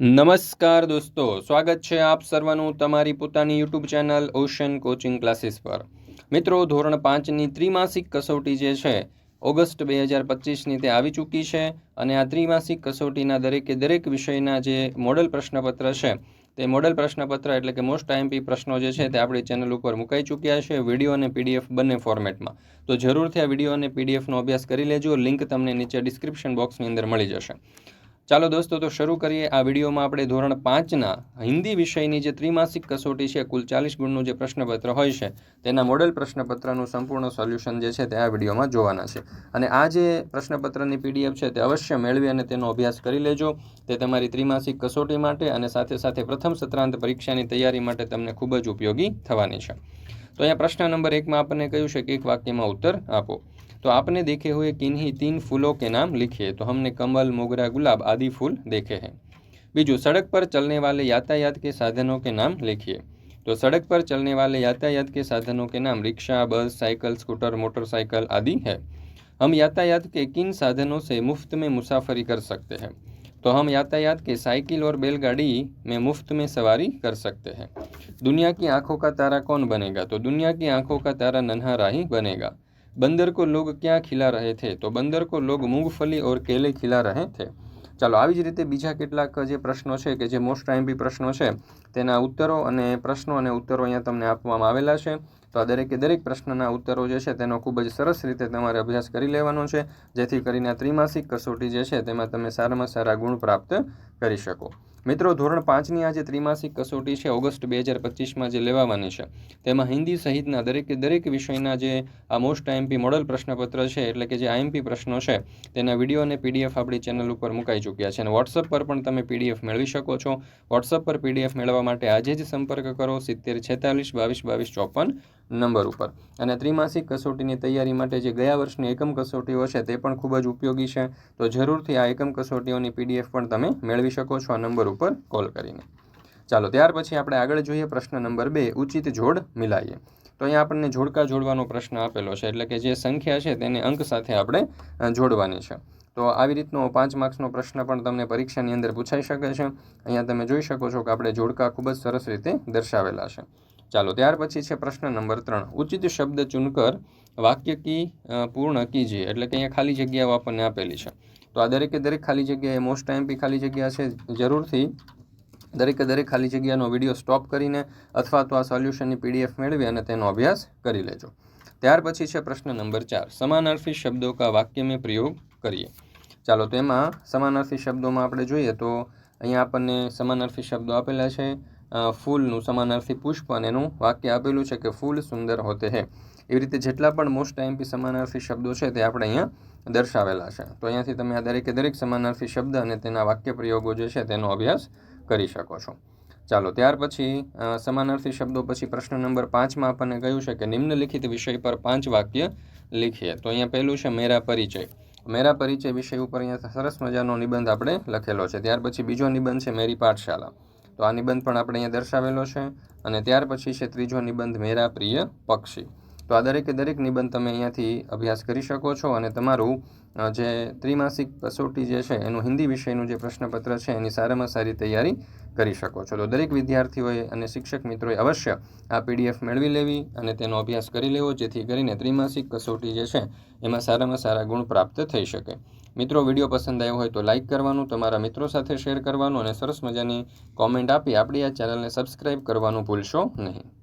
નમસ્કાર દોસ્તો, સ્વાગત છે આપ સર્વનું તમારી પોતાની YouTube channel Ocean Coaching Classes પર. મિત્રો, ધોરણ પાંચની ત્રિમાસિક કસોટી જે છે, ઓગસ્ટ બે હજાર પચીસની તે આવી ચૂકી છે અને આ ત્રિમાસિક કસોટીના દરેકે દરેક વિષયના જે મોડલ પ્રશ્નપત્ર છે, તે મોડલ પ્રશ્નપત્ર એટલે કે મોસ્ટ આઈએમપી પ્રશ્નો જે છે તે આપણી ચેનલ ઉપર મુકાઈ ચૂક્યા છે, વીડિયો અને પીડીએફ બંને ફોર્મેટમાં તો જરૂરથી આ વીડિયો અને પીડીએફનો અભ્યાસ કરી લેજો, લિંક તમને નીચે ડિસ્ક્રિપ્શન બોક્સની અંદર મળી જશે. ચાલો દોસ્તો, તો શરૂ કરીએ આ વિડીયોમાં આપણે ધોરણ પાંચના હિન્દી વિષયની જે ત્રિમાસિક કસોટી છે, કુલ ચાલીસ ગુણનું જે પ્રશ્નપત્ર હોય છે, તેના મોડેલ પ્રશ્નપત્રનું સંપૂર્ણ સોલ્યુશન જે છે તે આ વિડીયોમાં જોવાના છે. અને આ જે પ્રશ્નપત્રની પીડીએફ છે તે અવશ્ય મેળવી અને તેનો અભ્યાસ કરી લેજો. તે તમારી ત્રિમાસિક કસોટી માટે અને સાથે સાથે પ્રથમ સત્રાંત પરીક્ષાની તૈયારી માટે તમને ખૂબ જ ઉપયોગી થવાની છે. તો અહીંયા પ્રશ્ન નંબર એકમાં આપણને કહ્યું છે કે એક વાક્યમાં ઉત્તર આપો तो आपने देखे हुए किन्हीं तीन फूलों के नाम लिखिए तो हमने कमल मोगरा गुलाब आदि फूल देखे हैं बीजू सड़क पर चलने वाले यातायात के साधनों के नाम लिखिए तो सड़क पर चलने वाले यातायात के साधनों के नाम rickshaw bus cycle scooter motorcycle आदि है हम यातायात के किन साधनों से मुफ्त में मुसाफरी कर सकते हैं तो हम यातायात के साइकिल और बैलगाड़ी में मुफ़्त में सवारी कर सकते हैं। दुनिया की आँखों का तारा कौन बनेगा? तो दुनिया की आँखों का तारा नन्हा राही बनेगा। बंदर को लोग क्या खिला रहे थे? तो बंदर को लोग मूंगफली और केले खिला रहे थे। ચાલો, આવી જ રીતે બીજા કેટલાક જે પ્રશ્નો છે કે જે મોસ્ટ ટાઈમ પ્રશ્નો છે, તેના ઉત્તરો અને પ્રશ્નો અને ઉત્તરો અહીંયા તમને આપવામાં આવેલા છે. તો આ દરેકે દરેક પ્રશ્નના ઉત્તરો જે છે તેનો ખૂબ જ સરસ રીતે તમારે અભ્યાસ કરી લેવાનો છે, જેથી કરીને ત્રિમાસિક કસોટી જે છે તેમાં તમે સારામાં સારા ગુણ પ્રાપ્ત કરી શકો. મિત્રો, ધોરણ પાંચની આ જે ત્રિમાસિક કસોટી છે, ઓગસ્ટ બે હજાર પચીસમાં જે લેવાવાની છે. તેમાં હિન્દી સહિતના દરેકે, દરેક વિષયના જે આ મોસ્ટ આઈએમપી મોડલ પ્રશ્નપત્ર છે, એટલે કે જે આઈએમપી પ્રશ્નો છે, તેના વીડિયો અને પીડીએફ આપણી ચેનલ ઉપર મુકાઈ ચૂક્યા છે. અને વોટ્સઅપ પર પણ તમે પીડીએફ મેળવી શકો છો. વોટ્સઅપ પર પીડીએફ મેળવવા માટે આજે જ સંપર્ક કરો સિત્તેર છેતાલીસ બાવીસ બાવીસ ચોપન નંબર ઉપર. અને ત્રિમાસિક કસોટીની તૈયારી માટે જે ગયા વર્ષની એકમ કસોટીઓ છે, તે પણ ખૂબ જ ઉપયોગી છે. તો જરૂરથી આ એકમ કસોટીઓની પીડીએફ પણ તમે મેળવી શકો છો આ નંબર ઉપર કોલ કરીને. ચાલો, ત્યાર પછી આપણે આગળ જોઈએ પ્રશ્ન નંબર બે, ઉચિત જોડ મિલાઈએ. તો અહીંયા આપણને જોડકા જોડવાનો પ્રશ્ન આપેલો છે, એટલે કે જે સંખ્યા છે તેને અંક સાથે આપણે જોડવાની છે. તો આવી રીતનો પાંચ માર્ક્સનો પ્રશ્ન પણ તમને પરીક્ષાની અંદર પૂછાઈ શકે છે. અહીંયા તમે જોઈ શકો છો કે આપણે જોડકા ખૂબ જ સરસ રીતે દર્શાવેલા છે. ચાલો, ત્યાર પછી છે પ્રશ્ન નંબર ત્રણ, ઉચિત શબ્દ ચૂનકર વાક્ય કી પૂર્ણ કીજીએ એટલે કે અહીંયા ખાલી જગ્યાઓ આપણને આપેલી છે. તો આ દરેકે દરેક ખાલી જગ્યાએ મોસ્ટ ટાઈમ બી ખાલી જગ્યા છે, જરૂરથી દરેકે દરેક ખાલી જગ્યાનો વીડિયો સ્ટોપ કરીને અથવા તો આ સોલ્યુશનની પીડીએફ મેળવી અને તેનો અભ્યાસ કરી લેજો. ત્યાર પછી છે પ્રશ્ન નંબર ચાર, સમાનાર્થી શબ્દો કા વાક્ય મેં પ્રયોગ કરીએ? ચાલો તો એમાં સમાનાર્થી શબ્દોમાં આપણે જોઈએ તો અહીંયા આપણને સમાનાર્થી શબ્દો આપેલા છે. ફૂલનું સમાનાર્થી પુષ્પ અને એનું વાક્ય આપેલું છે કે ફૂલ સુંદર હોતે હે. એવી રીતે જેટલા પણ મોસ્ટ ટાઈમપી સમાનાર્થી શબ્દો છે તે આપણે અહીંયા દર્શાવેલા છે. તો અહીંયાથી તમે આ દરેકે દરેક સમાનાર્થી શબ્દ અને તેના વાક્ય પ્રયોગો જે છે તેનો અભ્યાસ કરી શકો છો. ચાલો, ત્યાર પછી સમાનાર્થી શબ્દો પછી પ્રશ્ન નંબર પાંચમાં આપણને કહ્યું છે કે નિમ્નલિખિત વિષય પર પાંચ વાક્ય લીખીએ. તો અહીંયા પહેલું છે મેરા પરિચય. મેરા પરિચય વિષય ઉપર અહીંયા સરસ મજાનો નિબંધ આપણે લખેલો છે. ત્યાર પછી બીજો નિબંધ છે મેરી પાઠશાળા. તો આ નિબંધ પણ આપણે અહીંયા દર્શાવેલો છે અને ત્યાર પછી છે ત્રીજો નિબંધ, મેરા પ્રિય પક્ષી. તો આ દરેકે દરેક નિબંધ તમે અહીંયાથી અભ્યાસ કરી શકો છો અને તમારું જે ત્રિમાસિક કસોટી જે છે, એનું હિન્દી વિષયનું જે પ્રશ્નપત્ર છે, એની સારામાં સારી તૈયારી કરી શકો છો. તો દરેક વિદ્યાર્થીઓએ અને શિક્ષક મિત્રોએ અવશ્ય આ પીડીએફ મેળવી લેવી અને તેનો અભ્યાસ કરી લેવો, જેથી કરીને ત્રિમાસિક કસોટી જે છે, એમાં સારામાં સારા ગુણ પ્રાપ્ત થઈ શકે. મિત્રો, વીડિયો પસંદ આવ્યો હોય તો લાઇક કરવાનું, તમારા મિત્રો સાથે શેર કરવાનું અને સરસ મજાની કોમેન્ટ આપી આપણી આ ચેનલને સબસ્ક્રાઈબ કરવાનું ભૂલશો નહીં.